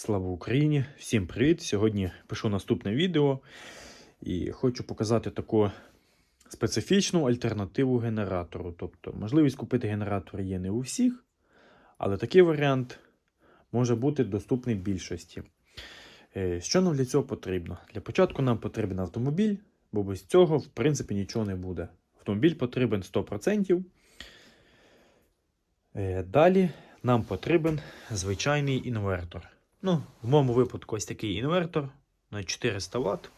Слава Україні! Всім привіт! Сьогодні пишу наступне відео і хочу показати таку специфічну альтернативу генератору. Тобто, можливість купити генератор є не у всіх, але такий варіант може бути доступний більшості. Е, Що нам для цього потрібно? Для початку нам потрібен автомобіль, бо без цього, в принципі, нічого не буде. Автомобіль потрібен 100%. Е, Далі нам потрібен звичайний інвертор. Ну, в моєму випадку ось такий інвертор на 400 Вт.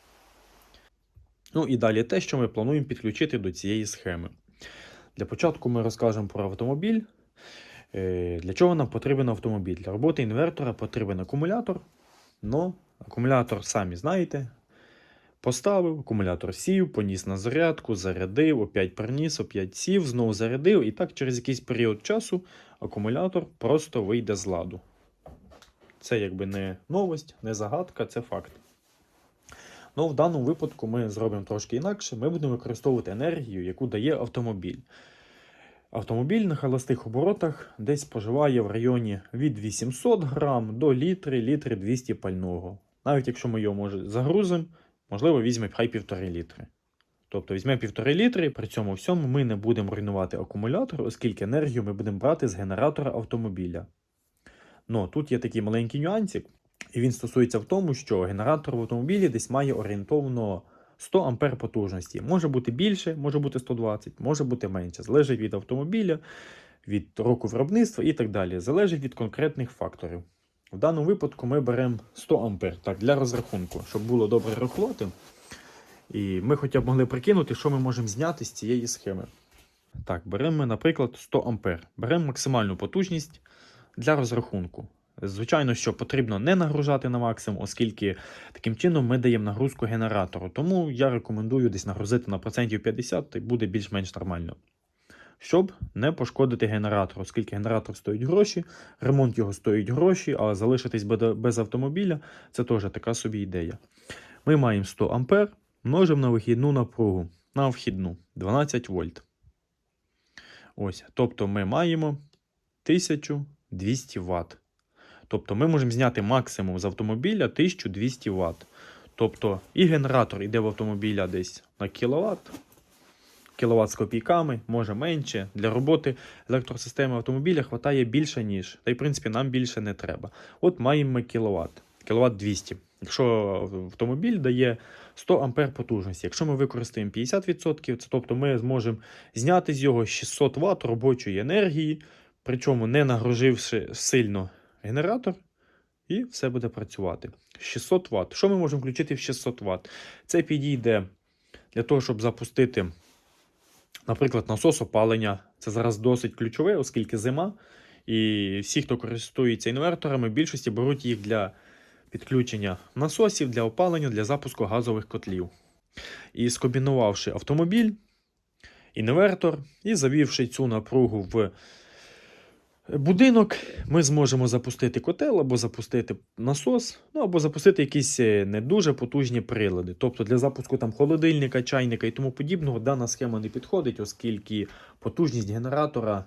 Ну і далі те, що ми плануємо підключити до цієї схеми. Для початку ми розкажемо про автомобіль. Е, Для чого нам потрібен автомобіль? Для роботи інвертора потрібен акумулятор. Но акумулятор, самі знаєте, поставив, акумулятор сів, поніс на зарядку, зарядив, опять приніс, опять сів, знову зарядив. І так через якийсь період часу акумулятор просто вийде з ладу. Це якби не новость, не загадка, це факт. Ну, в даному випадку ми зробимо трошки інакше. Ми будемо використовувати енергію, яку дає автомобіль. Автомобіль на холостих оборотах десь споживає в районі від 800 грам до літри, літри 200 пального. Навіть якщо ми його може, загрузимо, можливо, візьме хай півтори літри. Тобто візьме півтори літри, при цьому всьому ми не будемо руйнувати акумулятор, оскільки енергію ми будемо брати з генератора автомобіля. Ну, тут є такий маленький нюансик, і він стосується в тому, що генератор в автомобілі десь має орієнтовно 100 ампер потужності. Може бути більше, може бути 120, може бути менше. Залежить від автомобіля, від року виробництва і так далі. Залежить від конкретних факторів. В даному випадку ми беремо 100 ампер так, для розрахунку, щоб було добре рахувати. І ми хоча б могли прикинути, що ми можемо зняти з цієї схеми. Так, беремо ми, наприклад, 100 ампер. Беремо максимальну потужність для розрахунку. Звичайно, що потрібно не нагружати на максимум, оскільки таким чином ми даємо нагрузку генератору. Тому я рекомендую десь нагрузити на процентів 50 і буде більш-менш нормально. Щоб не пошкодити генератор, оскільки генератор стоїть гроші, ремонт його стоїть гроші, а залишитись без- автомобіля це теж така собі ідея. Ми маємо 100 ампер, множимо на вихідну напругу, на вхідну 12 вольт. Ось, тобто ми маємо 1200 Вт. Тобто ми можемо зняти максимум з автомобіля 1200 Вт. Тобто і генератор йде в автомобіля десь на кіловат, кіловат з копійками, може менше. Для роботи електросистеми автомобіля вистачає більше, ніж. Та й в принципі нам більше не треба. От маємо ми кіловат, кіловат 200. Якщо автомобіль дає 100 ампер потужності, якщо ми використаємо 50%, це тобто ми зможемо зняти з його 600 Вт робочої енергії, причому не нагруживши сильно генератор, і все буде працювати. 600 Вт. Що ми можемо включити в 600 Вт? Це підійде для того, щоб запустити, наприклад, насос опалення. Це зараз досить ключове, оскільки зима. І всі, хто користується інверторами, в більшості беруть їх для підключення насосів, для опалення, для запуску газових котлів. І скомбінувавши автомобіль, інвертор і завівши цю напругу в будинок, ми зможемо запустити котел або запустити насос, ну або запустити якісь е, не дуже потужні прилади. Тобто для запуску там холодильника, чайника і тому подібного дана схема не підходить, оскільки потужність генератора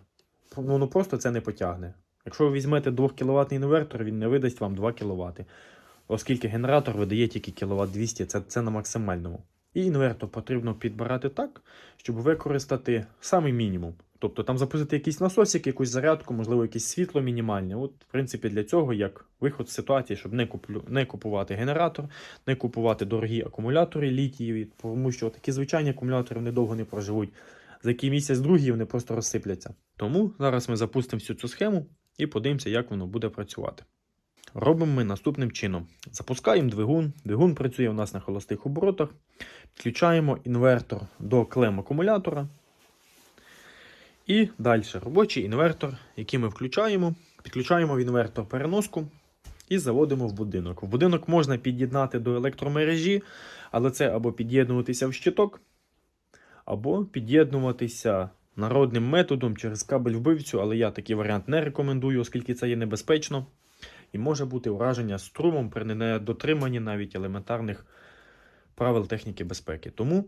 ну, ну просто це не потягне. Якщо ви візьмете 2 кВт інвертор, він не видасть вам 2 кВт. Оскільки генератор видає тільки кВт 200, це, це на максимальному. І інвертор потрібно підбирати так, щоб використати самий мінімум. Тобто там запустити якийсь насосик, якусь зарядку, можливо, якесь світло мінімальне. От, в принципі, для цього як виход з ситуації, щоб не, куплю, не купувати генератор, не купувати дорогі акумулятори літієві, тому що такі звичайні акумулятори вони довго не проживуть. За який місяць другий вони просто розсипляться. Тому зараз ми запустимо всю цю схему і подивимося, як воно буде працювати. Робимо ми наступним чином: запускаємо двигун. Двигун працює у нас на холостих оборотах. Підключаємо інвертор до клем акумулятора. І далі робочий інвертор, який ми включаємо. Підключаємо в інвертор переноску і заводимо в будинок. В будинок можна під'єднати до електромережі, але це або під'єднуватися в щиток, або під'єднуватися народним методом через кабель вбивцю, але я такий варіант не рекомендую, оскільки це є небезпечно. І може бути ураження струмом при недотриманні навіть елементарних правил техніки безпеки. Тому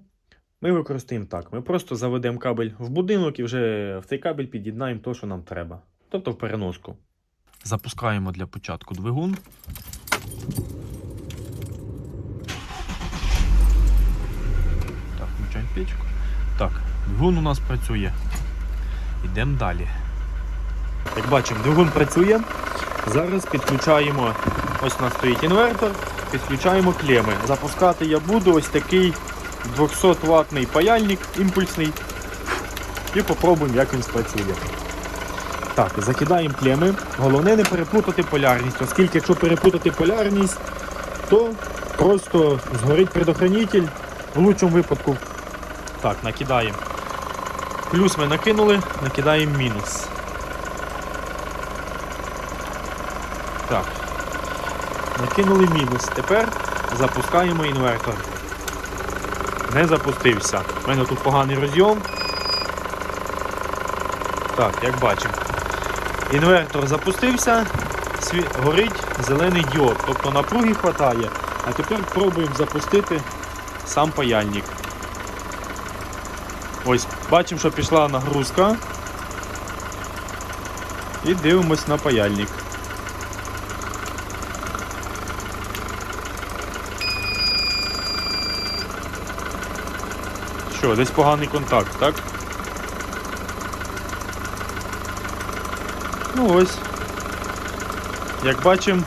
ми використаємо так: ми просто заведемо кабель в будинок і вже в цей кабель під'єднаємо те, що нам треба. Тобто в переноску. Запускаємо для початку двигун. Так, включаємо печку. Так, двигун у нас працює. Йдемо далі. Як бачимо, двигун працює. Зараз підключаємо, ось у нас стоїть інвертор, підключаємо клеми. Запускати я буду ось такий 200 ватний паяльник імпульсний. І попробуємо, як він спрацює. Так, закидаємо клеми. Головне не перепутати полярність, оскільки якщо перепутати полярність, то просто згорить предохранитель в лучшому випадку. Так, накидаємо. Плюс ми накинули, накидаємо мінус. Так. Накинули мінус. Тепер запускаємо інвертор. Не запустився. У мене тут поганий розйом. Так, як бачимо. Інвертор запустився, сві... горить зелений діод. Тобто напруги вистачає. А тепер пробуємо запустити сам паяльник. Ось, бачимо, що пішла нагрузка. І дивимось на паяльник. Що, десь поганий контакт, так? Ну ось. Як бачимо,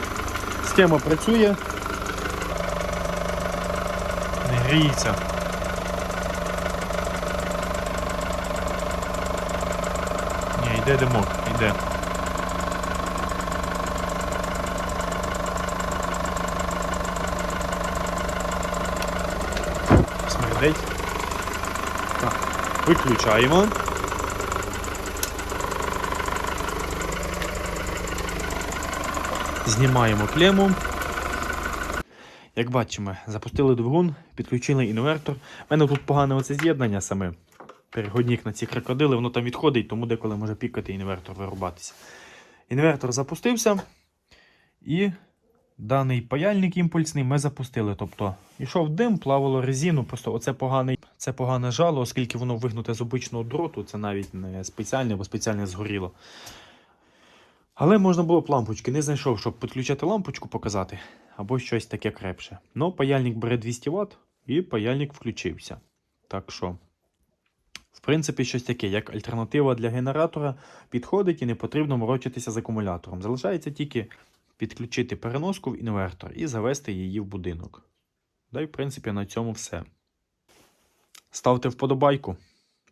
схема працює. Не гріється. Ні, йде димок, йде. Смердить. Виключаємо. Знімаємо клему. Як бачимо, запустили двигун, підключили інвертор. У мене тут погане оце з'єднання саме. Перегодник на ці крокодили, воно там відходить, тому деколи може пікати інвертор, вирубатися. Інвертор запустився. І даний паяльник імпульсний ми запустили. Тобто йшов дим, плавало резину. Просто оце поганий, це погане жало, оскільки воно вигнуте з обичного дроту, це навіть не спеціальне, бо спеціальне згоріло. Але можна було б лампочки. Не знайшов, щоб підключати лампочку показати, або щось таке крепше. Ну, паяльник бере 200 Вт і паяльник включився. Так що, в принципі, щось таке, як альтернатива для генератора, підходить і не потрібно морочитися з акумулятором. Залишається тільки підключити переноску в інвертор і завести її в будинок. Да й, в принципі, на цьому все. Ставте вподобайку,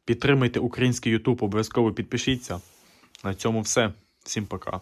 підтримайте український YouTube, обов'язково підпишіться. На цьому все. Всім пока.